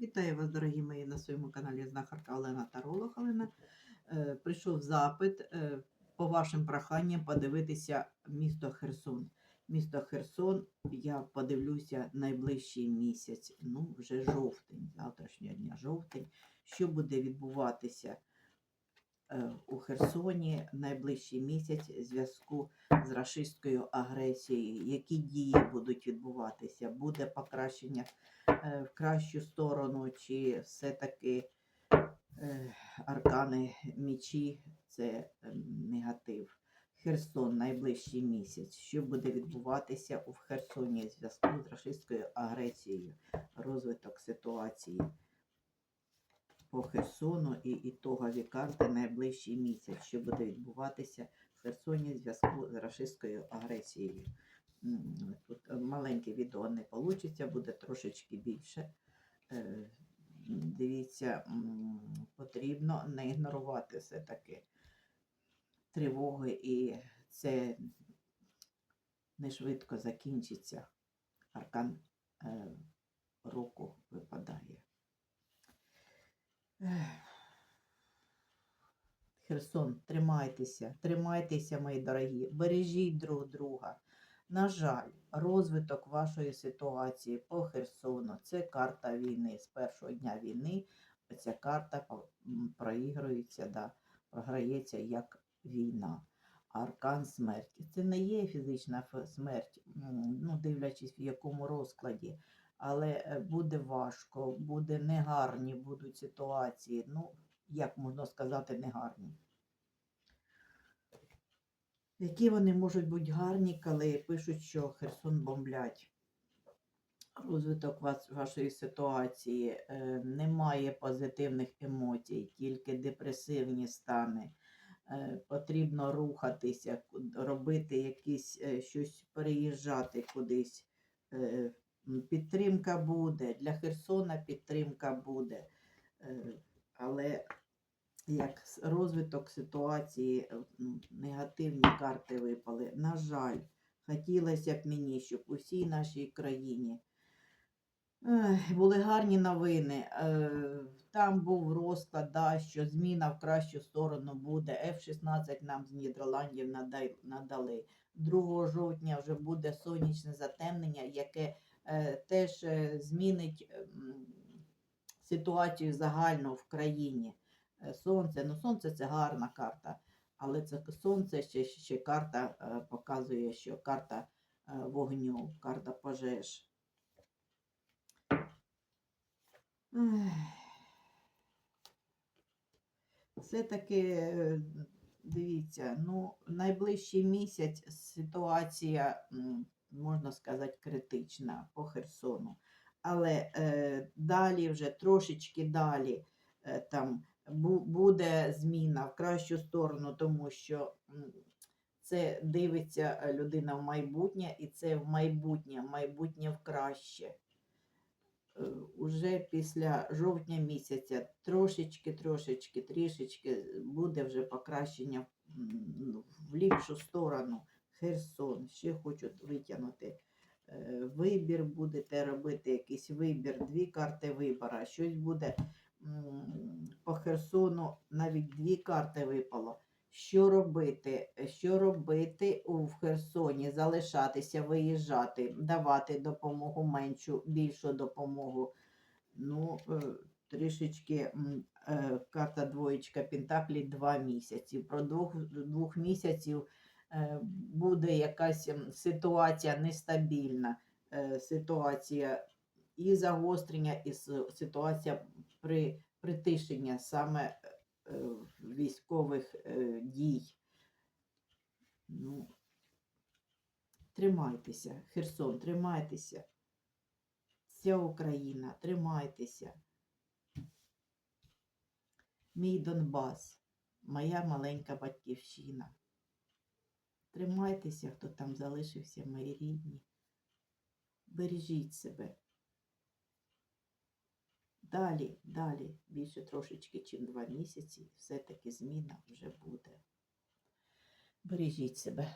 Вітаю вас, дорогі мої, на своєму каналі знахарка Олена Таролог Олена. Е, Прийшов запит е, по вашим проханням подивитися місто Херсон. Місто Херсон, я подивлюся найближчий місяць, ну вже жовтень, завтрашнього дня жовтень. Що буде відбуватися у Херсоні найближчий місяць в зв'язку з рашистською агресією? Які дії будуть відбуватися? Буде покращення е, в кращу сторону, чи все-таки е, аркани мічі це е, негатив. Херсон найближчий місяць. Що буде відбуватися у Херсоні в зв'язку з рашистською агресією, розвиток ситуації по Херсону і ітогові карти найближчий місяць, що буде відбуватися в Херсоні в зв'язку з рашистською агресією. Тут маленьке відео не вийде, буде трошечки більше. Е, Дивіться, потрібно не ігнорувати все-таки тривоги, і це не швидко закінчиться. Аркан е, року Херсон, тримайтеся, тримайтеся, мої дорогі, бережіть друг друга. На жаль, розвиток вашої ситуації по Херсону це карта війни. З першого дня війни ця карта проігрується, да, програється як війна. Аркан смерті. Це не є фізична смерть, ну, дивлячись в якому розкладі, але е, буде важко, буде негарні будуть ситуації. Ну, як можна сказати, негарні. Які вони можуть бути гарні, коли пишуть, що Херсон бомблять? Розвиток вас, вашої ситуації е, немає позитивних емоцій, тільки депресивні стани. Е, потрібно рухатися, робити якісь е, щось, переїжджати кудись. Е, підтримка буде. Для Херсона підтримка буде. Е, але як розвиток ситуації, е, негативні карти випали. На жаль, хотілося б мені, щоб у всій нашій країні були гарні новини. Е, Там був розклад, да, що зміна в кращу сторону буде. F-16 нам з Нідерландів надали. 2 жовтня вже буде сонячне затемнення, яке е, теж змінить ем, ситуацію загально в країні. Е, Сонце, ну сонце це гарна карта, але це сонце ще, ще карта е, показує, що карта е, вогню, карта пожеж. Все-таки, дивіться, ну, найближчий місяць ситуація, можна сказати, критична по Херсону. Але е, далі, вже трошечки далі, е, там буде зміна в кращу сторону, тому що це дивиться е, людина в майбутнє, і це в майбутнє, майбутнє в краще. Е, Уже після жовтня місяця трошечки, трошечки, трішечки буде вже покращення в ліпшу сторону. Херсон. Ще хочу витягнути. Е, Вибір будете робити, якийсь вибір, дві карти вибора, щось буде по Херсону, навіть дві карти випало. Що робити? Що робити в Херсоні? Залишатися, виїжджати, давати допомогу меншу, більшу допомогу. Ну, е, трішечки е, карта двоєчка Пентаклі два місяці. Про двох, двох місяців е, буде якась ситуація нестабільна, ситуація і загострення, і ситуація при притишення саме е, військових е, дій. Ну, тримайтеся, Херсон, тримайтеся. Вся Україна, тримайтеся. Мій Донбас, моя маленька батьківщина. Тримайтеся, хто там залишився, мої рідні. Бережіть себе. Далі, далі, більше трошечки, чим два місяці, все-таки зміна вже буде. Бережіть себе.